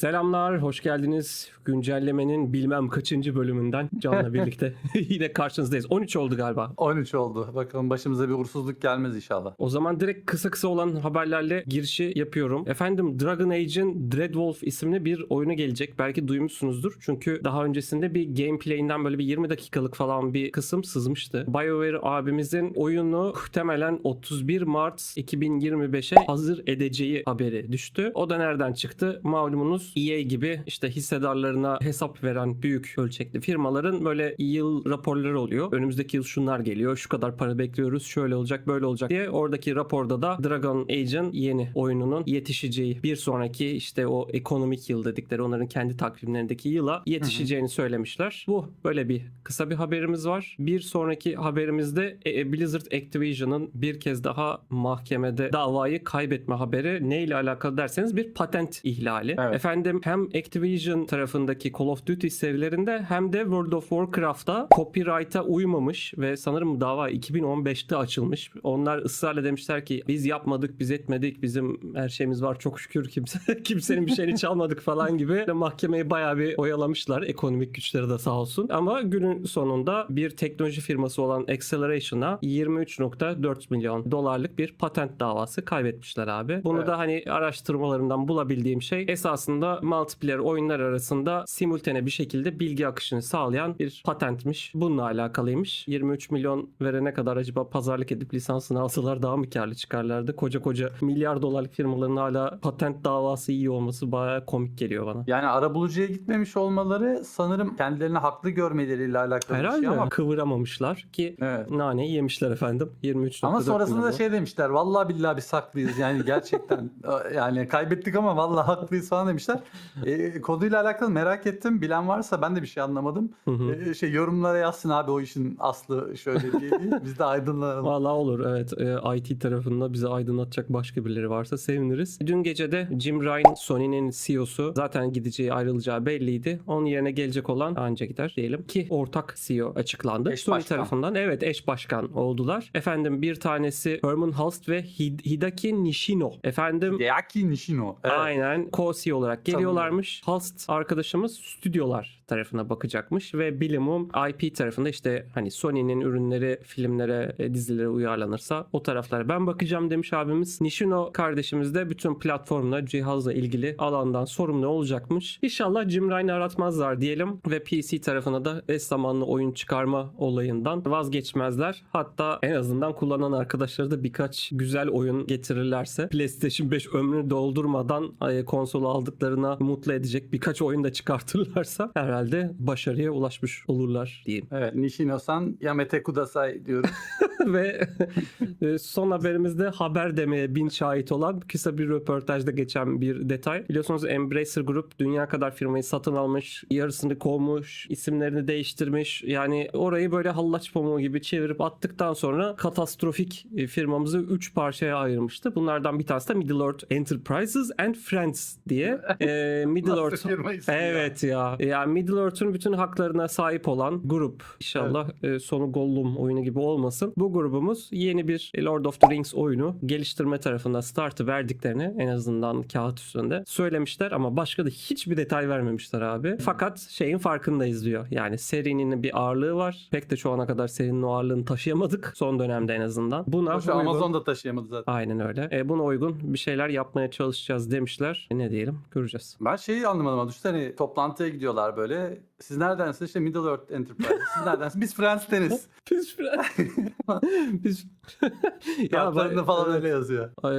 Selamlar, hoş geldiniz. Güncellemenin bilmem kaçıncı bölümünden Can'la birlikte yine karşınızdayız. 13 oldu galiba. 13 oldu. Bakalım başımıza bir uğursuzluk gelmez inşallah. O zaman direkt kısa kısa olan haberlerle girişi yapıyorum. Efendim Dragon Age'in Dreadwolf isimli bir oyunu gelecek. Belki duymuşsunuzdur. Çünkü daha öncesinde bir gameplay'inden böyle bir 20 dakikalık falan bir kısım sızmıştı. BioWare abimizin oyunu muhtemelen 31 Mart 2025'e hazır edeceği haberi düştü. O da nereden çıktı? Malumunuz EA gibi işte hissedarlarına hesap veren büyük ölçekli firmaların böyle yıl raporları oluyor. Önümüzdeki yıl şunlar geliyor, şu kadar para bekliyoruz, şöyle olacak, böyle olacak diye. Oradaki raporda da Dragon Age'in yeni oyununun yetişeceği bir sonraki işte o ekonomik yıl dedikleri onların kendi takvimlerindeki yıla yetişeceğini söylemişler. Bu böyle bir kısa bir haberimiz var. Bir sonraki haberimizde e, Blizzard Activision'ın bir kez daha mahkemede davayı kaybetme haberi ne ile alakalı derseniz bir patent ihlali. Evet. Efendim hem Activision tarafındaki Call of Duty serilerinde hem de World of Warcraft'ta copyright'a uymamış ve sanırım dava 2015'te açılmış. Onlar ısrarla demişler ki biz yapmadık, biz etmedik, bizim her şeyimiz var çok şükür kimse kimsenin bir şeyini çalmadık falan gibi mahkemeyi bayağı bir oyalamışlar. Ekonomik güçleri de sağ olsun. Ama günün sonunda bir teknoloji firması olan Acceleration'a 23.4 milyon dolarlık bir patent davası kaybetmişler abi. Bunu Evet. da hani araştırmalarımdan bulabildiğim şey esasında multiplayer oyunlar arasında simultane bir şekilde bilgi akışını sağlayan bir patentmiş. Bununla alakalıymış. 23 milyon verene kadar acaba pazarlık edip lisansını alsalar daha mı karlı çıkarlardı? Koca koca milyar dolarlık firmaların hala patent davası iyi olması bayağı komik geliyor bana. Yani arabulucuya gitmemiş olmaları sanırım kendilerini haklı görmeleriyle alakalı bir Herhalde şey ama kıvıramamışlar ki Evet. naneyi yemişler efendim. 23 Ama sonrasında da şey demişler. Vallahi billahi biz haklıyız. Yani gerçekten yani kaybettik ama vallahi haklıyız falan demişler. E, konuyla alakalı merak ettim. Bilen varsa ben de bir şey anlamadım. Hı hı. E, şey yorumlara yazsın abi o işin aslı şöyle diye. diye. Biz de aydınlanalım. Vallahi olur evet Ee, IT tarafında bizi aydınlatacak başka birileri varsa seviniriz. Dün gece de Jim Ryan Sony'nin CEO'su zaten gideceği ayrılacağı belliydi. Onun yerine gelecek olan anca gider diyelim ki ortak CEO açıklandı. Eş Sony başkan. tarafından evet eş başkan oldular. Efendim bir tanesi Herman Hulst ve Hid- Hidaki Nishino. Efendim Deaki Nishino. Evet. Aynen co-CEO olarak geliyorlarmış. Halst arkadaşımız stüdyolar tarafına bakacakmış ve Bilimum IP tarafında işte hani Sony'nin ürünleri filmlere, e, dizilere uyarlanırsa o taraflara ben bakacağım demiş abimiz. Nishino kardeşimiz de bütün platformla, cihazla ilgili alandan sorumlu olacakmış. İnşallah Jim Ryan'ı aratmazlar diyelim ve PC tarafına da eş zamanlı oyun çıkarma olayından vazgeçmezler. Hatta en azından kullanan arkadaşları da birkaç güzel oyun getirirlerse PlayStation 5 ömrünü doldurmadan e, konsolu aldıklarına mutlu edecek birkaç oyun da çıkartırlarsa herhalde başarıya ulaşmış olurlar diyeyim. Evet Nishino-san Yamete Kudasai diyoruz. Ve e, son haberimizde haber demeye bin şahit olan kısa bir röportajda geçen bir detay. Biliyorsunuz Embracer Group dünya kadar firmayı satın almış, yarısını kovmuş, isimlerini değiştirmiş. Yani orayı böyle hallaç pamuğu gibi çevirip attıktan sonra katastrofik e, firmamızı 3 parçaya ayırmıştı. Bunlardan bir tanesi de Middle Earth Enterprises and Friends diye. E, Middle Earth ismi ya? Evet ya. Yani Middle Earth'ün bütün haklarına sahip olan grup. İnşallah e, sonu Gollum oyunu gibi olmasın. Bu grubumuz yeni bir Lord of the Rings oyunu geliştirme tarafından startı verdiklerini en azından kağıt üstünde söylemişler ama başka da hiçbir detay vermemişler abi. Fakat şeyin farkındayız diyor. Yani serinin bir ağırlığı var. Pek de şu ana kadar serinin o ağırlığını taşıyamadık. Son dönemde en azından. Buna Şu uygun- Amazon da taşıyamadı zaten. Aynen öyle. E, buna uygun bir şeyler yapmaya çalışacağız demişler. E, ne diyelim? Göreceğiz. Ben şeyi anlamadım ama düşünsene toplantıya gidiyorlar böyle. Siz neredensiniz? İşte Middle Earth Enterprise. Siz neredensiniz? Biz Friends'teniz. Biz Biz Kartlarında falan evet. öyle yazıyor. Ay,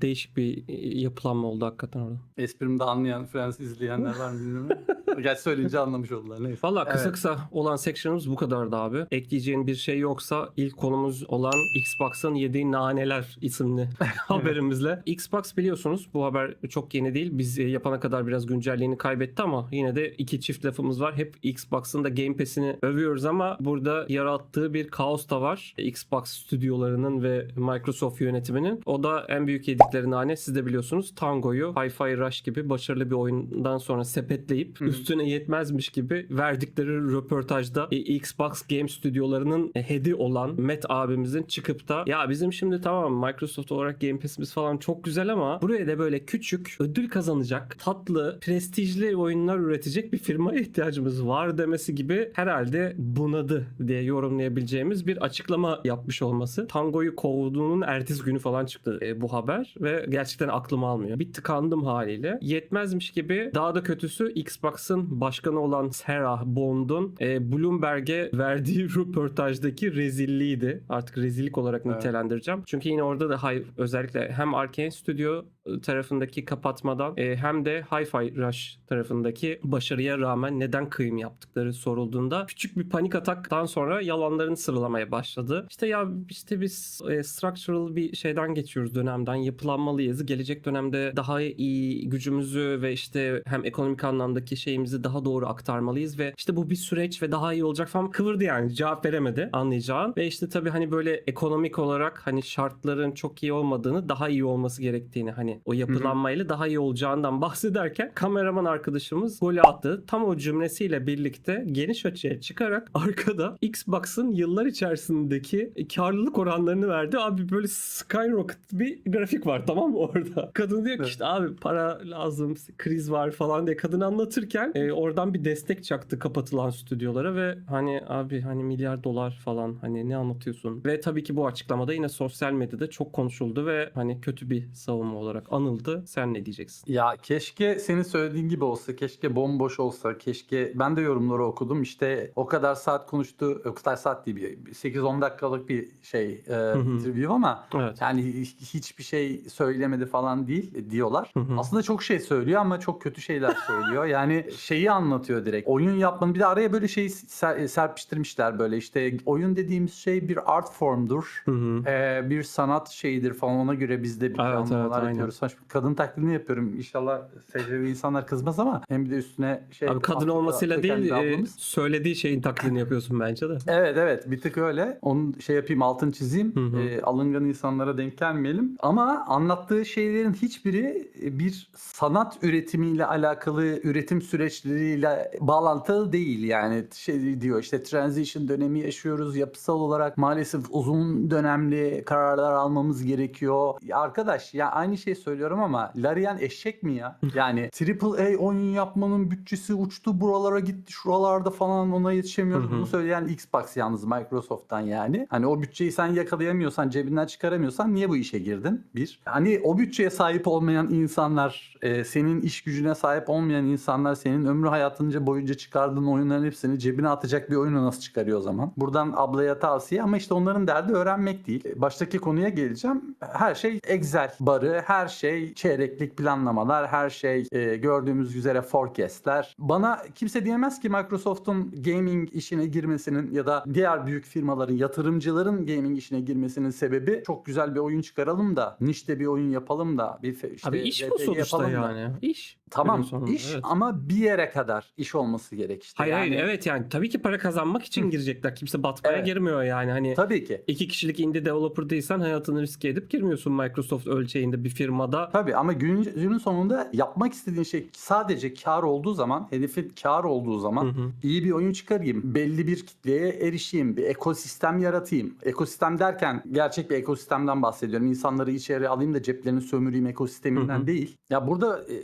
değişik bir yapılanma oldu hakikaten orada. Esprimi de anlayan Friends izleyenler var mı bilmiyorum. Gerçi söyleyince anlamış oldular. Neyse. Valla kısa Evet. kısa olan section'ımız bu kadardı abi. Ekleyeceğin bir şey yoksa ilk konumuz olan Xbox'ın yediği naneler isimli haberimizle. Xbox biliyorsunuz bu haber çok yeni değil. Biz e, yapana kadar biraz güncelliğini kaybetti ama yine de iki çift lafımız var. Hep Xbox'ın da Game Pass'ini övüyoruz ama burada yarattığı bir kaos da var. Xbox stüdyoları stüdyolarının ve Microsoft yönetiminin. O da en büyük yedikleri nane siz de biliyorsunuz Tango'yu Hi-Fi Rush gibi başarılı bir oyundan sonra sepetleyip Hı üstüne yetmezmiş gibi verdikleri röportajda e, Xbox Game stüdyolarının e, headi olan Matt abimizin çıkıp da ya bizim şimdi tamam Microsoft olarak Game Pass'imiz falan çok güzel ama buraya da böyle küçük ödül kazanacak tatlı prestijli oyunlar üretecek bir firmaya ihtiyacımız var demesi gibi herhalde bunadı diye yorumlayabileceğimiz bir açıklama yapmış olması. Tango'yu kovduğunun ertesi günü falan çıktı e, bu haber ve gerçekten aklım almıyor. Bir tıkandım haliyle. Yetmezmiş gibi daha da kötüsü Xbox'ın başkanı olan Sarah Bond'un e, Bloomberg'e verdiği röportajdaki rezilliğiydi. Artık rezillik olarak nitelendireceğim. Çünkü yine orada da hay- özellikle hem Arkane Studio tarafındaki kapatmadan e, hem de Hi-Fi Rush tarafındaki başarıya rağmen neden kıyım yaptıkları sorulduğunda küçük bir panik ataktan sonra yalanlarını sıralamaya başladı. İşte ya işte biz e, structural bir şeyden geçiyoruz dönemden yapılanmalıyız. Gelecek dönemde daha iyi gücümüzü ve işte hem ekonomik anlamdaki şeyimizi daha doğru aktarmalıyız ve işte bu bir süreç ve daha iyi olacak falan kıvırdı yani cevap veremedi anlayacağın. Ve işte tabii hani böyle ekonomik olarak hani şartların çok iyi olmadığını daha iyi olması gerektiğini hani o yapılanmayla daha iyi olacağından bahsederken kameraman arkadaşımız golü attı. Tam o cümlesiyle birlikte geniş açıya çıkarak arkada Xbox'ın yıllar içerisindeki karlılık oranlarını verdi. Abi böyle skyrocket bir grafik var tamam mı orada? Kadın diyor ki işte abi para lazım, kriz var falan diye kadın anlatırken e, oradan bir destek çaktı kapatılan stüdyolara ve hani abi hani milyar dolar falan hani ne anlatıyorsun? Ve tabii ki bu açıklamada yine sosyal medyada çok konuşuldu ve hani kötü bir savunma olarak anıldı. Sen ne diyeceksin? Ya keşke senin söylediğin gibi olsa, keşke bomboş olsa, keşke ben de yorumları okudum. İşte o kadar saat konuştu, o kadar saat değil, bir 8-10 dakikalık bir şey e, interview ama Evet. yani hiç- hiçbir şey söylemedi falan değil diyorlar. Hı hı. Aslında çok şey söylüyor ama çok kötü şeyler söylüyor. Yani şeyi anlatıyor direkt. Oyun yapmanın bir de araya böyle şeyi ser- serpiştirmişler böyle işte oyun dediğimiz şey bir art formdur. Hı hı. Ee, bir sanat şeyidir falan ona göre biz de bir Evet, evet, aynen. Saçma- Kadın taklidini yapıyorum. İnşallah SCV insanlar kızmaz ama hem bir de üstüne şey Abi kadın olmasıyla değil e, söylediği şeyin taklidini yapıyorsun bence de. Evet evet bir tık öyle. Onu şey yapayım altını çizeyim. Hı hı. Ee, alıngan insanlara denk gelmeyelim. Ama anlattığı şeylerin hiçbiri bir sanat üretimiyle alakalı üretim süreçleriyle bağlantılı değil. Yani şey diyor işte transition dönemi yaşıyoruz. Yapısal olarak maalesef uzun dönemli kararlar almamız gerekiyor. Ya arkadaş ya aynı şeyi söylüyorum ama Larian eşek mi ya? Yani AAA oyun yapmanın bütçesi uçtu buralara gitti şuralarda falan ona yetişemiyoruz. Bunu söyleyen Xbox yalnız Microsoft'tan yani. Hani o bütçeyi sen yakalayamıyorsan cebinden çıkaramıyorsan niye bu işe girdin? Bir. Hani o bütçeye sahip olmayan insanlar e, senin iş gücüne sahip olmayan insanlar senin ömrü hayatınca boyunca çıkardığın oyunların hepsini cebine atacak bir oyunu nasıl çıkarıyor o zaman? Buradan ablaya tavsiye ama işte onların derdi öğrenmek değil. Baştaki konuya geleceğim. Her şey Excel barı, her şey çeyreklik planlamalar, her şey e, gördüğümüz üzere forecastler. Bana kimse diyemez ki Microsoft'un gaming işine girmesinin ya da diğer büyük firmaların, yatırımcıların gaming işine girmesinin sebebi çok güzel bir oyun çıkaralım da, nişte bir oyun yapalım da, bir fe- işte Abi iş bu RPG sonuçta yapalım da. yani. İş. Tamam Günün sonunda, iş evet. ama bir yere kadar iş olması gerek işte. Hayır hayır Yani- evet yani tabii ki para kazanmak için girecekler. Kimse batmaya Evet. girmiyor yani. Hani Tabii ki. iki kişilik indie developer değilsen hayatını riske edip girmiyorsun Microsoft ölçeğinde bir firmada. Tabii ama günün, günün sonunda yapmak istediğin şey sadece kar olduğu zaman, hedefin kar olduğu zaman Hı hı. iyi bir oyun çıkarayım, belli bir kitleye erişeyim, bir ekosistem yaratayım. Ekosistem derken gerçek bir ekosistemden bahsediyorum. İnsanları içeri alayım da ceplerini sömüreyim ekosisteminden Hı hı. değil. Ya burada e,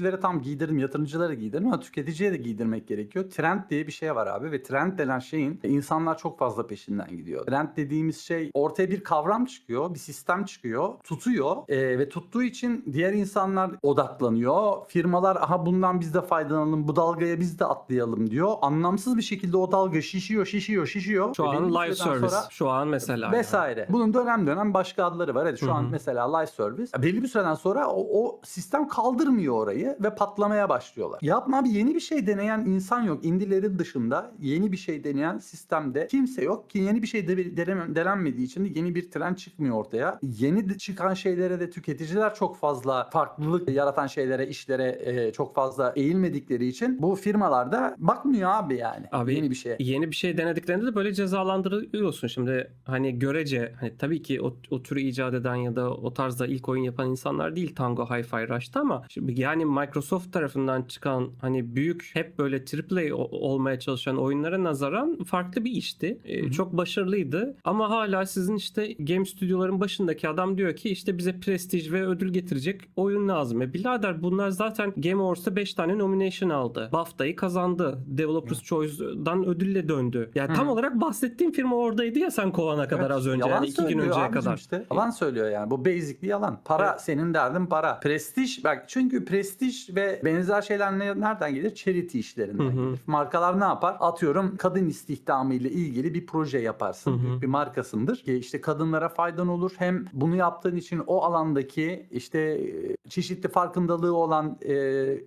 üreticilere tam giydirdim, yatırımcılara giydirdim ama tüketiciye de giydirmek gerekiyor. Trend diye bir şey var abi ve trend denen şeyin insanlar çok fazla peşinden gidiyor. Trend dediğimiz şey ortaya bir kavram çıkıyor, bir sistem çıkıyor, tutuyor e, ve tuttuğu için diğer insanlar odaklanıyor. Firmalar aha bundan biz de faydalanalım, bu dalgaya biz de atlayalım diyor. Anlamsız bir şekilde o dalga şişiyor, şişiyor, şişiyor. Şu Ve an live service. sonra- Şu an mesela. yani. vesaire. Bunun dönem dönem başka adları var. Evet şu Hı an mesela live service. Belli bir süreden sonra o, o sistem kaldırmıyor orayı firmayı ve patlamaya başlıyorlar. Yapma abi yeni bir şey deneyen insan yok. Indilerin dışında yeni bir şey deneyen sistemde kimse yok ki yeni bir şey de, denenmediği için de yeni bir trend çıkmıyor ortaya. Yeni çıkan şeylere de tüketiciler çok fazla farklılık yaratan şeylere, işlere e, çok fazla eğilmedikleri için bu firmalar da bakmıyor abi yani Abi yeni bir şeye. Yeni bir şey denediklerinde de böyle cezalandırıyorsun. Şimdi hani görece hani tabii ki o, o türü icat eden ya da o tarzda ilk oyun yapan insanlar değil Tango Hi-Fi Rush'ta ama şimdi yani Microsoft tarafından çıkan hani büyük hep böyle AAA olmaya çalışan oyunlara nazaran farklı bir işti. Ee, Hı hı. çok başarılıydı ama hala sizin işte game stüdyoların başındaki adam diyor ki işte bize prestij ve ödül getirecek oyun lazım. E birader bunlar zaten Game Awards'ta 5 tane nomination aldı. BAFTA'yı kazandı. Developers Choice'dan ödülle döndü. Yani Hı. tam olarak bahsettiğim firma oradaydı ya sen kovana kadar Evet, az önce. yalan Yani iki gün önceye kadar. Işte. Yalan söylüyor yani. Bu basic bir yalan. Para Evet. senin derdin para. Prestij bak çünkü prestij ve benzer şeyler ne- nereden gelir? Charity işlerinden Hı hı. gelir. Markalar ne yapar? Atıyorum kadın istihdamı ile ilgili bir proje yaparsın. Hı hı. Büyük bir markasındır ki işte kadınlara faydan olur. Hem bunu yaptığın için o alandaki işte e, çeşitli farkındalığı olan e,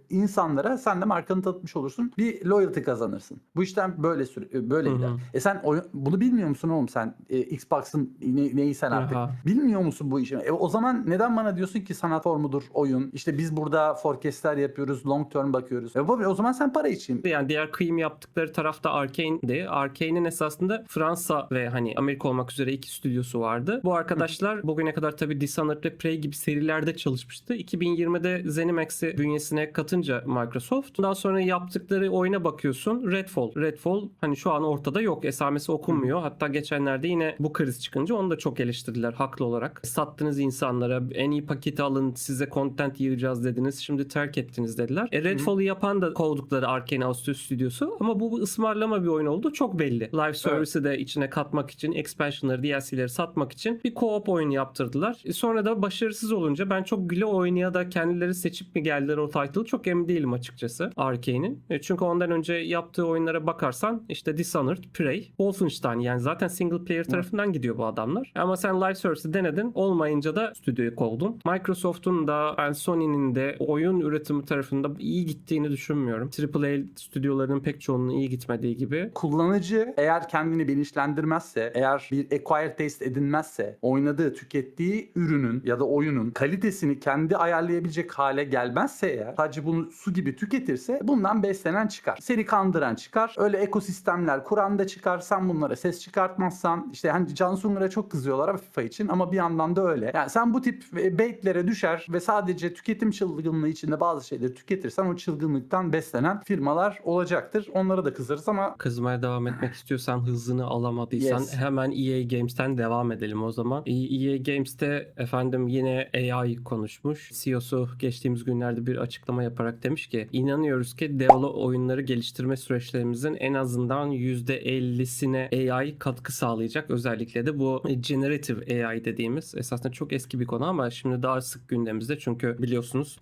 insanlara sen de markanı tanıtmış olursun. Bir loyalty kazanırsın. Bu işten böyle süre, böyle Hı hı. gider. E sen oyun- bunu bilmiyor musun oğlum sen? E, Xbox'ın ne, neyi sen artık? Aha. Bilmiyor musun bu işi? E, o zaman neden bana diyorsun ki sanat formudur oyun? İşte biz burada forecastler yapıyoruz, long term bakıyoruz. E, o zaman sen para için. Yani diğer kıyım yaptıkları tarafta Arkane'di. Arkane'in esasında Fransa ve hani Amerika olmak üzere iki stüdyosu vardı. Bu arkadaşlar bugüne kadar tabii Dishonored ve Prey gibi serilerde çalışmıştı. 2020'de ZeniMax'i bünyesine katınca Microsoft. Ondan sonra yaptıkları oyuna bakıyorsun. Redfall. Redfall hani şu an ortada yok. Esamesi okunmuyor. Hatta geçenlerde yine bu kriz çıkınca onu da çok eleştirdiler haklı olarak. Sattınız insanlara en iyi paketi alın size content yığacağız dediniz. Şimdi terk ettiniz dediler. E, Redfall'ı yapan da kovdukları Arkane Australia stüdyosu ama bu bir ısmarlama bir oyun oldu. Çok belli. Live service'ı da içine katmak için, expansion'ları, DLC'leri satmak için bir co-op oyunu yaptırdılar. E, sonra da başarısız olunca ben çok güle oynaya da kendileri seçip mi geldiler o title'ı çok emin değilim açıkçası Arkane'in. E, çünkü ondan önce yaptığı oyunlara bakarsan işte Dishonored, Prey, Wolfenstein yani zaten single player tarafından gidiyor bu adamlar. Ama sen live service'ı denedin olmayınca da stüdyoyu kovdun. Microsoft'un da ben Sony'nin de oyun üretimi tarafında iyi gittiğini düşünmüyorum. AAA stüdyolarının pek çoğunun iyi gitmediği gibi. Kullanıcı eğer kendini bilinçlendirmezse, eğer bir acquired taste edinmezse, oynadığı, tükettiği ürünün ya da oyunun kalitesini kendi ayarlayabilecek hale gelmezse eğer, sadece bunu su gibi tüketirse bundan beslenen çıkar. Seni kandıran çıkar. Öyle ekosistemler kuran da çıkar. Sen bunlara ses çıkartmazsan işte hani Can Sungur'a çok kızıyorlar FIFA için ama bir yandan da öyle. Yani sen bu tip e, baitlere düşer ve sadece tüketim çılgınlığı içinde bazı şeyleri tüketirsen o çılgınlıktan beslenen firmalar olacaktır. Onlara da kızarız ama Kızmaya devam etmek istiyorsan hızını alamadıysan Yes. hemen EA Games'ten devam edelim o zaman. EA Games'te efendim yine AI konuşmuş. CEO'su geçtiğimiz günlerde bir açıklama yaparak demiş ki inanıyoruz ki develop oyunları geliştirme süreçlerimizin en azından %50'sine AI katkı sağlayacak. Özellikle de bu generative AI dediğimiz esasında çok eski bir konu ama şimdi daha sık gündemimizde çünkü biliyorsunuz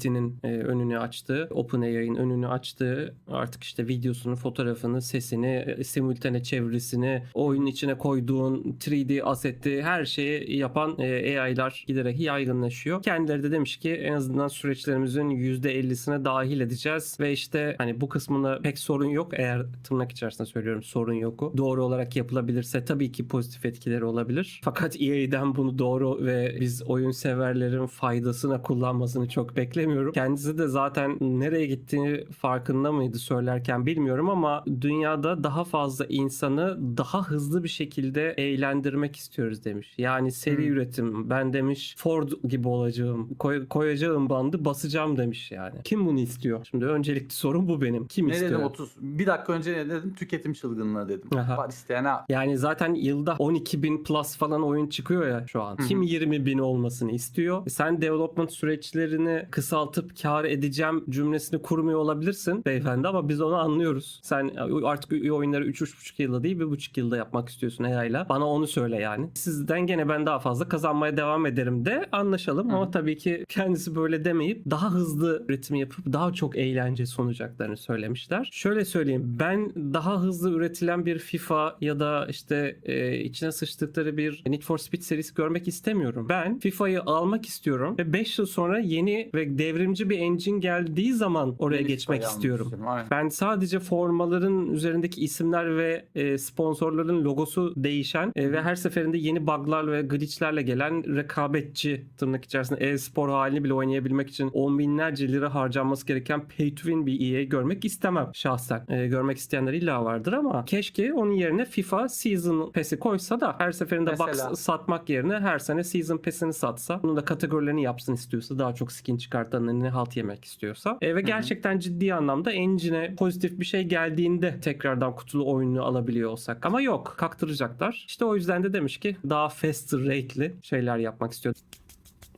ChatGPT'nin e, önünü açtığı, OpenAI'nin önünü açtığı artık işte videosunu, fotoğrafını, sesini, e, simultane çevirisini, oyunun içine koyduğun 3D aseti her şeyi yapan e, AI'lar giderek yaygınlaşıyor. Kendileri de demiş ki en azından süreçlerimizin %50'sine dahil edeceğiz ve işte hani bu kısmında pek sorun yok eğer tırnak içerisinde söylüyorum sorun yoku. Doğru olarak yapılabilirse tabii ki pozitif etkileri olabilir. Fakat EA'den bunu doğru ve biz oyun severlerin faydasına kullanmasını çok beklemiyorum. Kendisi de zaten nereye gittiğini farkında mıydı söylerken bilmiyorum ama dünyada daha fazla insanı daha hızlı bir şekilde eğlendirmek istiyoruz demiş. Yani seri Hmm. üretim ben demiş Ford gibi olacağım koy- koyacağım bandı basacağım demiş yani. Kim bunu istiyor? Şimdi öncelikli sorun bu benim. Kim ne istiyor? dedim 30 bir dakika önce ne dedim tüketim çılgınlığı dedim. Aha. Var isteyen ha. Yani zaten yılda 12 bin plus falan oyun çıkıyor ya şu an. Hı hı. Kim 20 bin olmasını istiyor? Sen development süreçlerini kısaltıp kar edeceğim cümlesini kurmuyor olabilirsin beyefendi ama biz onu anlıyoruz. Sen artık oyunları 3-3,5 yılda değil 1,5 yılda yapmak istiyorsun AI'la. Bana onu söyle yani. Sizden gene ben daha fazla kazanmaya devam ederim de anlaşalım hı. ama tabii ki kendisi böyle demeyip daha hızlı üretim yapıp daha çok eğlence sunacaklarını söylemişler. Şöyle söyleyeyim ben daha hızlı üretilen bir FIFA ya da işte e, içine sıçtıkları bir Need for Speed serisi görmek istemiyorum. Ben FIFA'yı almak istiyorum ve 5 yıl sonra yeni ve devrimci bir engine geldiği zaman oraya Yeni geçmek istiyorum. aynen. Ben sadece formaların üzerindeki isimler ve e, sponsorların logosu değişen e, ve her seferinde yeni bug'lar ve glitchlerle gelen rekabetçi tırnak içerisinde e-spor halini bile oynayabilmek için on binlerce lira harcanması gereken pay to win bir EA görmek istemem şahsen. E, görmek isteyenler illa vardır ama keşke onun yerine FIFA Season Pass'i koysa da her seferinde Mesela. box satmak yerine her sene Season Pass'ini satsa. Bunun da kategorilerini yapsın istiyorsa daha çok skin çıkartanın ne halt yemek istiyorsa. E, ve gerçekten ciddi anlamda engine'e pozitif bir şey geldiğinde tekrardan kutulu oyunu alabiliyor olsak. Ama yok kaktıracaklar. İşte o yüzden de demiş ki daha faster rate'li şeyler yapmak istiyor.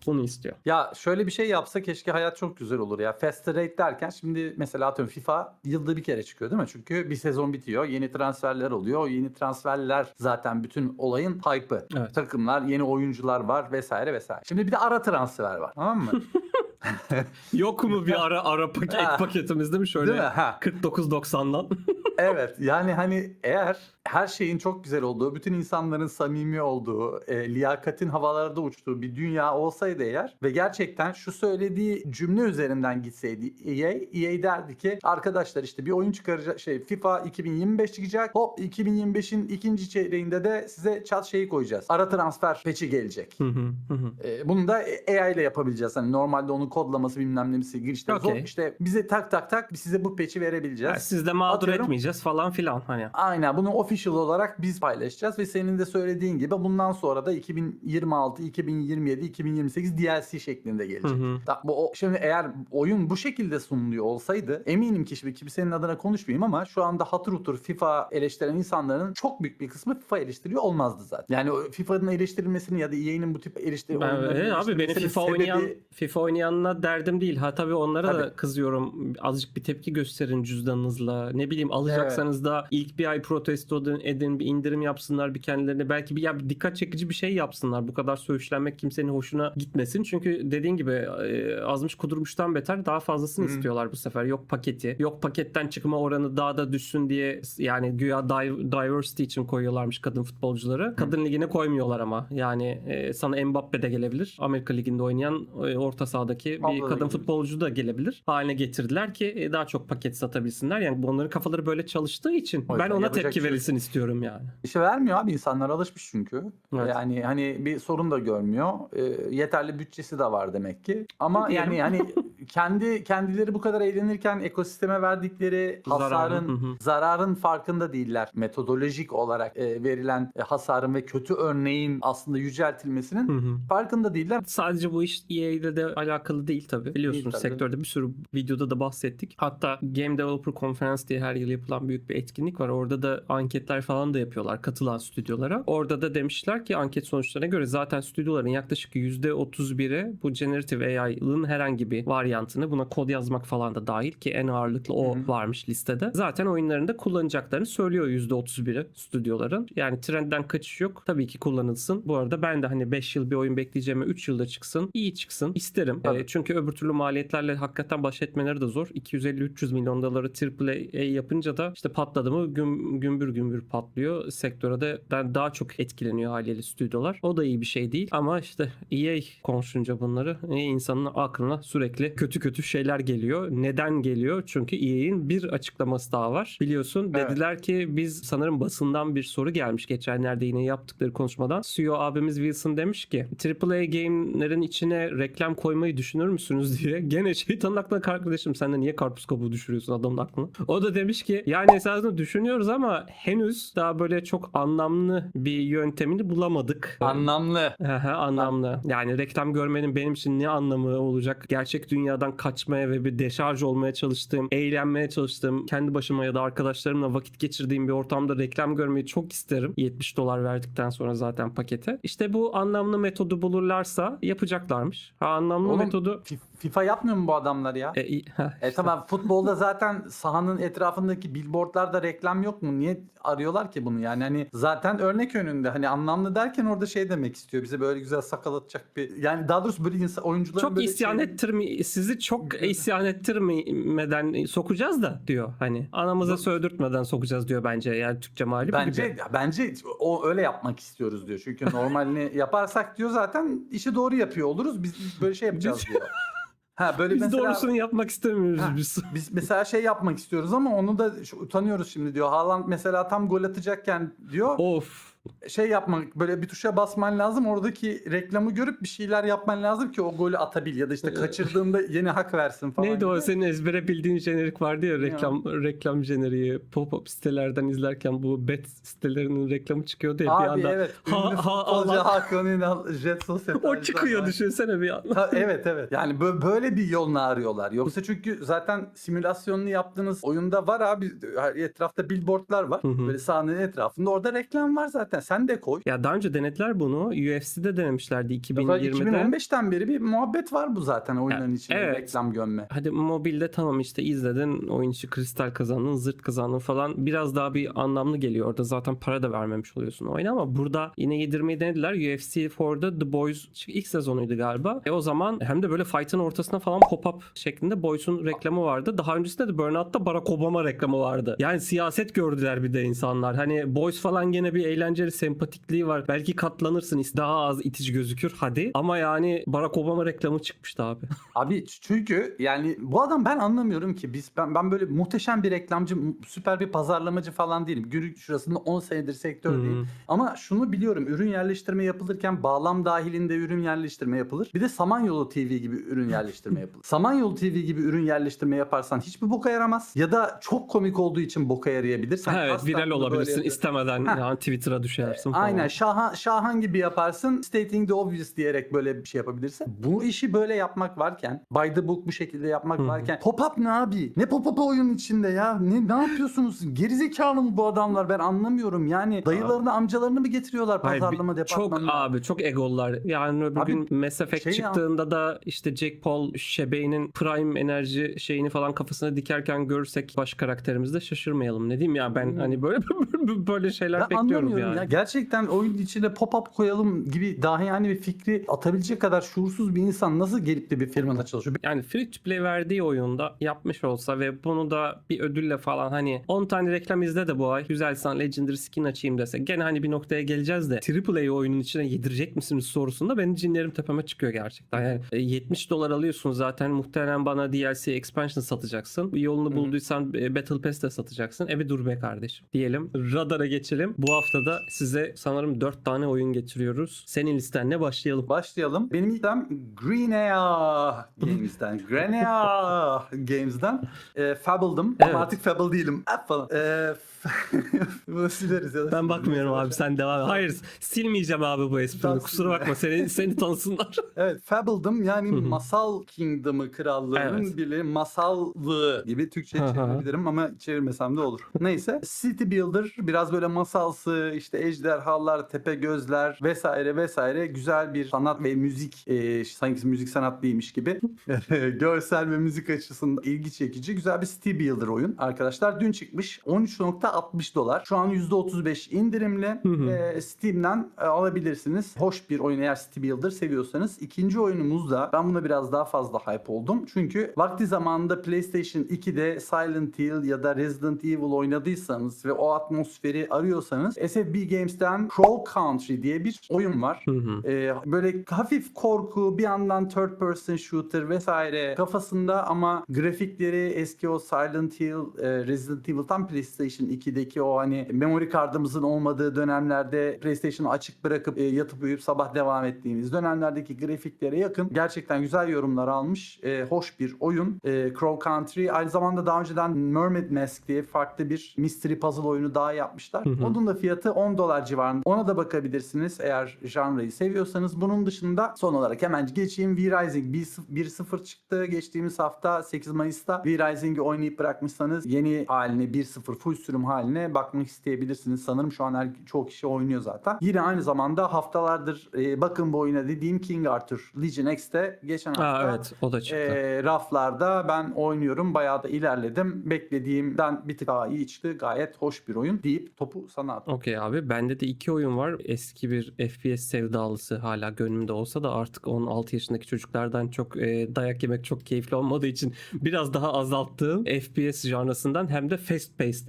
Bunu istiyor. Ya şöyle bir şey yapsa keşke hayat çok güzel olur ya. Faster rate derken şimdi mesela atıyorum FIFA yılda bir kere çıkıyor değil mi? Çünkü bir sezon bitiyor. Yeni transferler oluyor. O yeni transferler zaten bütün olayın hype'ı. Evet. Takımlar, yeni oyuncular var vesaire vesaire. Şimdi bir de ara transfer var. Tamam mı? Yok mu bir ara ara paket Ha. paketimiz değil mi şöyle? Değil mi? Ha. 49.90'dan. evet yani hani eğer her şeyin çok güzel olduğu, bütün insanların samimi olduğu, e, liyakatin havalarda uçtuğu bir dünya olsaydı eğer ve gerçekten şu söylediği cümle üzerinden gitseydi EA, EA derdi ki arkadaşlar işte bir oyun çıkaracak şey FIFA 2025 çıkacak. Hop 2025'in ikinci çeyreğinde de size çat şeyi koyacağız. Ara transfer patch'i gelecek. Hı hı, hı hı. E, bunu da AI ile yapabileceğiz. Hani normalde onun kodlaması bilmem nesi girişte zor. Okey. İşte bize tak tak tak size bu patch'i verebileceğiz. Yani siz de mağdur Atıyorum. etmeyeceğiz falan filan hani. Aynen bunu official olarak biz paylaşacağız ve senin de söylediğin gibi bundan sonra da 2026, 2027, 2028 DLC şeklinde gelecek. Hı hı. Da- Bu, o- şimdi eğer oyun bu şekilde sunuluyor olsaydı eminim ki şimdi kimsenin adına konuşmayayım ama şu anda hatır hutur FIFA eleştiren insanların çok büyük bir kısmı FIFA eleştiriyor olmazdı zaten. Yani FIFA'nın eleştirilmesini ya da EA'nin bu tip eleştiri Ben, e, abi benim FIFA sebebi- oynayan FIFA oynayanla derdim değil. Ha tabii onlara da Tabii. kızıyorum. Azıcık bir tepki gösterin cüzdanınızla. Ne bileyim alacaksanız da ilk bir ay protesto edin, edin, bir indirim yapsınlar bir kendilerine. Belki bir ya bir dikkat çekici bir şey yapsınlar. Bu kadar söğüşlenmek kimsenin hoşuna gitmesin. Çünkü dediğin gibi e, azmış kudurmuştan beter daha fazlasını Hı. istiyorlar bu sefer. Yok paketi, yok paketten çıkma oranı daha da düşsün diye yani güya di- diversity için koyuyorlarmış kadın futbolcuları. Kadın ligine koymuyorlar ama. Yani e, sana Mbappe de gelebilir. Amerika liginde oynayan e, orta sahadaki bir Abla da kadın gelebilir. futbolcu da gelebilir. Haline getirdiler ki e, daha çok paket satabilsinler. Yani bunların kafaları böyle çalıştığı için O ben ona tepki bir verilsin istiyorum yani. İşe vermiyor abi insanlar alışmış çünkü. Evet. Yani hani bir sorun da görmüyor. Ee, yeterli bütçesi de var demek ki. Ama yani hani kendi kendileri bu kadar eğlenirken ekosisteme verdikleri Zararın, hasarın hı. zararın farkında değiller. Metodolojik olarak e, verilen e, hasarın ve kötü örneğin aslında yüceltilmesinin Hı hı. farkında değiller. Sadece bu iş EA ile de alakalı değil tabii. Biliyorsunuz Değil tabii. sektörde bir sürü videoda da bahsettik. Hatta Game Developer Conference diye her yıl yapılan büyük bir etkinlik var. Orada da anketler falan da yapıyorlar katılan stüdyolara. Orada da demişler ki anket sonuçlarına göre zaten stüdyoların yaklaşık %31'i bu Generative AI'ın herhangi bir varyantını buna kod yazmak falan da dahil ki en ağırlıklı o Hı hı. varmış listede. Zaten oyunlarında kullanacaklarını söylüyor %31'i stüdyoların. Yani trendden kaçış yok. Tabii ki kullanılsın. Bu arada ben de hani 5 yıl bir oyun bekleyeceğime 3 yılda çıksın. iyi çıksın. isterim. E, çünkü öbür türlü maliyetlerle hakikaten baş etmeleri de zor. 250-300 milyon doları AAA yapınca da işte patladı mı güm, gümbür gümbür patlıyor. Sektöre de daha çok etkileniyor haliyle stüdyolar. O da iyi bir şey değil. Ama işte EA konuşunca bunları e, insanın aklına sürekli kötü kötü şeyler geliyor. Neden geliyor? Çünkü EA'in bir açıklaması daha var. Biliyorsun Evet. dediler ki biz sanırım basından bir soru gelmiş geçenlerde yine yaptıkları konuşmadan. CEO abimiz Wilson demiş ki AAA game'lerin içine reklam koymayı düşünür müsünüz diye. Gene şeytanın aklına kardeşim sen de niye karpuz kabuğu düşürüyorsun adamın aklına. O da demiş ki yani esasında düşünüyoruz ama henüz daha böyle çok anlamlı bir yöntemini bulamadık. Anlamlı. Aha, anlamlı. Yani reklam görmenin benim için ne anlamı olacak? Gerçek dünyadan kaçmaya ve bir deşarj olmaya çalıştığım, eğlenmeye çalıştığım, kendi başıma ya da arkadaşlarımla vakit geçirdiğim bir ortamda reklam görmeyi çok isterim. 70 dolar verdikten sonra zaten pakete. İşte bu anlamlı metodu bulurlarsa yapacaklarmış. Ha anlamlı Oğlum, metodu Fi- FIFA yapmıyor mu bu adamlar ya? e, E tamam futbolda zaten sahanın etrafındaki billboardlarda reklam yok mu? Niye arıyorlar ki bunu? Yani hani zaten örnek önünde hani anlamlı derken orada şey demek istiyor. Bize böyle güzel sakal atacak bir yani daha doğrusu böyle insan oyuncuların çok böyle isyan şey- ettirme sizi çok isyan ettirmeden sokacağız da diyor hani anamıza sövdürtmeden sokacağız diyor bence yani Türkçe mali bu gibi. Bence bence o öyle yapmak istiyoruz diyor. Çünkü normalini yaparsak diyor zaten işi doğru yapıyor oluruz. Biz böyle şey yapacağız diyor. Ha böyle Biz mesela doğrusunu yapmak istemiyoruz Ha. biz. biz mesela şey yapmak istiyoruz ama onu da utanıyoruz şimdi diyor. Haaland mesela tam gol atacakken diyor Of. Şey yapmak böyle bir tuşa basman lazım. Oradaki reklamı görüp bir şeyler yapman lazım ki o golü atabil ya da işte kaçırdığında yeni hak versin falan. Neydi o gibi. senin ezbere bildiğin jenerik vardı ya reklam reklam jeneriği pop-up sitelerden izlerken bu bet sitelerinin reklamı çıkıyordu ya bir Abi anda. evet. Ha- ha- Allah. Hakan Ünal Jet Society'den O çıkıyor düşünsene bir anda. Ha, evet evet. Yani bö- böyle bir yolunu arıyorlar. Yoksa çünkü zaten simülasyonunu yaptığınız oyunda var abi etrafta billboardlar var. Hı hı. Böyle sahnenin etrafında orada reklam var zaten. Sen de koy. Ya daha önce denediler bunu. UFC'de denemişlerdi 2020'de. 2015'ten beri bir muhabbet var bu zaten oyunların içinde evet. reklam gömme. Hadi mobilde tamam işte izledin oyun içi kristal kazandın zırt kazandın falan biraz daha bir anlamlı geliyor orada zaten para da vermemiş oluyorsun oyuna ama burada yine yedirmeyi denediler UFC 4'da The Boys ilk sezonuydu galiba e o zaman hem de böyle fight'ın ortasına falan pop-up şeklinde Boys'un reklamı vardı daha öncesinde de Burnout'ta Barack Obama reklamı vardı yani siyaset gördüler bir de insanlar hani Boys falan gene bir eğlenceli sempatikliği var belki katlanırsın daha az itici gözükür hadi ama yani Barack Obama reklamı çıkmıştı abi Abi çünkü yani bu adam ben anlamıyorum ki biz ben, ben böyle muhteşem bir reklamcı, süper bir pazarlamacı falan değilim. Gürük şurasında 10 senedir sektördeyim. Hı. Ama şunu biliyorum. Ürün yerleştirme yapılırken bağlam dahilinde ürün yerleştirme yapılır. Bir de Samanyolu TV gibi ürün yerleştirme yapılır. Samanyolu TV gibi ürün yerleştirme yaparsan hiçbir boka yaramaz. Ya da çok komik olduğu için boka yarayabilir. Sen evet viral böyle olabilirsin istemeden Ha. yani Twitter'a düşersin falan. Aynen Şahan, Şahan gibi yaparsın. Stating the obvious diyerek böyle bir şey yapabilirsin. Bu işi böyle yapmak varken, by the book bu şekilde yapmak Hı hı. varken pop-up ne abi? Ne pop-up oyun içinde ya? Ne ne yapıyorsunuz? Gerizekalı mı bu adamlar? Ben anlamıyorum. Yani dayılarını, amcalarını mı getiriyorlar pazarlama bir- çok departmanına? abi çok egolar. Yani öbür Abi, gün Mass Effect şey ya- çıktığında da işte Jack Paul Şebey'nin Prime enerji şeyini falan kafasına dikerken görürsek baş karakterimizde şaşırmayalım. Ne diyeyim ya ben Hmm. hani böyle böyle şeyler Ben bekliyorum yani. ya. Gerçekten oyun içine pop-up koyalım gibi daha yani bir fikri atabilecek kadar şuursuz bir insan nasıl gelip de bir firmada çalışıyor? Yani free to play verdiği oyunda yapmış olsa ve bunu da bir ödülle falan hani 10 tane reklam izle de bu ay güzel sana legendary skin açayım dese gene hani bir noktaya geleceğiz de AAA oyunun içine yedirecek misiniz sorusunda benim cinlerim tepeme çıkıyor gerçekten. Yani e, 70 dolar alıyorsun zaten muhtemelen bana DLC expansion satacaksın. Yolunu Hı hı. bulduysan e, Battle Pass de satacaksın. E bir dur be kardeşim diyelim. Radara geçelim. Bu hafta da size sanırım 4 tane oyun getiriyoruz. Senin listenle başlayalım. Başlayalım. Benim iddiam Greenea Games'ten. Greenea Games'den. E, Fable'dım Evet. ama artık Fable değilim. App falan. E, bunu sileriz ya da Ben bakmıyorum abi sen devam et. Hayır silmeyeceğim abi bu espriyi. Tamam, Kusura bakma seni seni tanısınlar. Evet Fable'dım yani Hı hı. Masal Kingdom'ı krallığının Evet. biri masallığı gibi Türkçe çevirebilirim ama çevirmesem de olur. Neyse City Builder biraz böyle masalsı işte ejderhalar, tepe gözler vesaire vesaire güzel bir sanat ve müzik e, sanki müzik sanat değilmiş gibi görsel ve müzik açısından ilgi çekici güzel bir City Builder oyun arkadaşlar. Dün çıkmış 13.60 dolar. Şu an %35 indirimli. Hı hı. E, Steam'den e, alabilirsiniz. Hoş bir oyun eğer City Builder seviyorsanız. İkinci oyunumuz da ben buna biraz daha fazla hype oldum. Çünkü vakti zamanında PlayStation 2'de Silent Hill ya da Resident Evil oynadıysanız ve o atmosferi arıyorsanız SFB Games'ten Crawl Country diye bir oyun var. Hı hı. Ee, böyle hafif korku bir yandan third person shooter vesaire kafasında ama grafikleri eski o Silent Hill, e, Resident Evil tam PlayStation 2'deki o hani memory kartımızın olmadığı dönemlerde PlayStation'ı açık bırakıp e, yatıp uyuyup sabah devam ettiğimiz dönemlerdeki grafiklere yakın gerçekten güzel yorumlar almış. E, hoş bir oyun. E, Crow Country aynı zamanda daha önceden Mermaid Mask diye farklı bir mystery puzzle oyunu daha yapmışlar. Hı hı. Onun da fiyatı 10 dolar civarında. Ona da bakabilirsiniz eğer janrayı seviyorsanız. Bunun dışında son olarak hemen geçeyim. V-Rising 1.0 çıktı geçtiğimiz hafta 8 Mayıs'ta. V-Rising'i oynayıp bırakmışsanız yeni haline 1.0 full sürüm haline bakmak isteyebilirsiniz. Sanırım şu an her, çoğu kişi oynuyor zaten. Yine aynı zamanda haftalardır e, bakın bu oyuna dediğim King Arthur Legion X'te geçen hafta Aa, evet o da çıktı. e, raflarda ben oynuyorum. Bayağı da ilerledim. Beklediğimden bir tık daha iyi çıktı. Gayet hoş bir oyun deyip topu sana at. Okey abi. Bende de iki oyun var. Eski bir FPS sevdalısı hala gönlümde olsa da artık 16 yaşındaki çocuklardan çok e, dayak yemek çok keyifli olmadığı için biraz daha azalttığım FPS janrasından hem de fast paced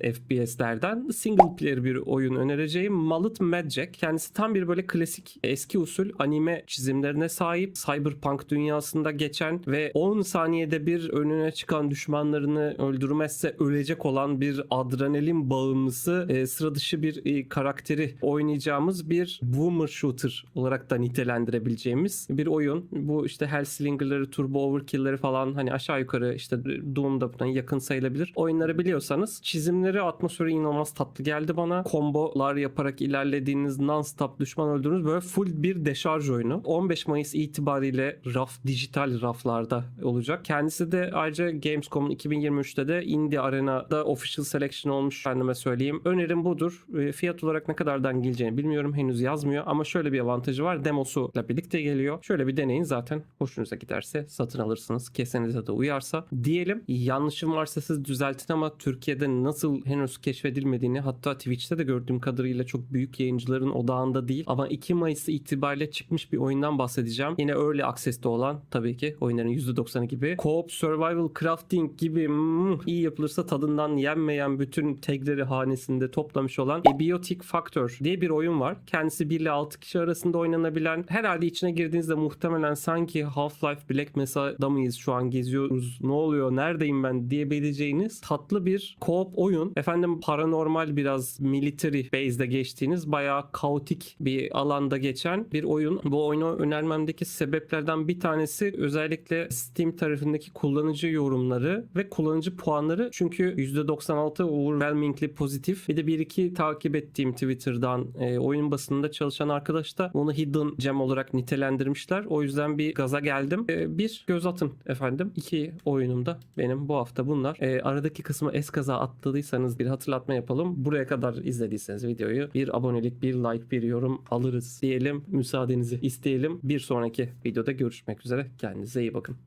FPS'lerden single player bir oyun önereceğim. Mallet Magic. Kendisi tam bir böyle klasik eski usul anime çizimlerine sahip. Cyberpunk dünyasında geçen ve 10 saniyede bir önüne çıkan düşmanlarını öldürmezse ölecek olan bir adrenalin bağımlısı e, sıra dışı bir e, karakteri oynayacağımız bir boomer shooter olarak da nitelendirebileceğimiz bir oyun. Bu işte Hellslinger'ları, Turbo Overkill'leri falan hani aşağı yukarı işte Doom'da buna yakın sayılabilir. Oyunları biliyorsanız çizimleri, atmosferi inanılmaz tatlı geldi bana. Kombolar yaparak ilerlediğiniz non-stop düşman öldürdüğünüz böyle full bir deşarj oyunu. 15 Mayıs itibariyle raf, dijital raflarda olacak. Kendisi de ayrıca Gamescom'un 2023'te de Indie Arena'da official selection olmuş kendime söyleyeyim. Önerim budur. E, Fiyat olarak ne kadardan geleceğini bilmiyorum. Henüz yazmıyor ama şöyle bir avantajı var. Demosuyla birlikte geliyor. Şöyle bir deneyin zaten hoşunuza giderse satın alırsınız. Kesenize de uyarsa. Diyelim yanlışım varsa siz düzeltin ama Türkiye'de nasıl henüz keşfedilmediğini hatta Twitch'te de gördüğüm kadarıyla çok büyük yayıncıların odağında değil ama 2 Mayıs itibariyle çıkmış bir oyundan bahsedeceğim. Yine Early Access'te olan tabii ki oyunların %90'ı gibi. Co-op, Survival, Crafting gibi mm, iyi yapılırsa tadından yenmeyen bütün tagleri hanesinde toplamış olan Ebiotic Factor diye bir oyun var. Kendisi 1 ile 6 kişi arasında oynanabilen herhalde içine girdiğinizde muhtemelen sanki Half-Life Black Mesa'da mıyız şu an geziyoruz ne oluyor neredeyim ben diyebileceğiniz tatlı bir co-op oyun. Efendim paranormal biraz military base'de geçtiğiniz bayağı kaotik bir alanda geçen bir oyun. Bu oyunu önermemdeki sebeplerden bir tanesi özellikle Steam tarafındaki kullanıcı yorumları ve kullanıcı puanları çünkü %96 overwhelmingly pozitif. Bir de bir iki takip ettiğim Twitter'dan e, oyun basınında çalışan arkadaş da onu hidden gem olarak nitelendirmişler. O yüzden bir gaza geldim. E, bir göz atın efendim. İki oyunumda benim bu hafta bunlar. E, aradaki kısmı eskaza atladıysanız bir hatırlatma yapalım. Buraya kadar izlediyseniz videoyu bir abonelik, bir like, bir yorum alırız diyelim. Müsaadenizi isteyelim. Bir sonraki videoda görüşmek üzere. Kendinize iyi bakın.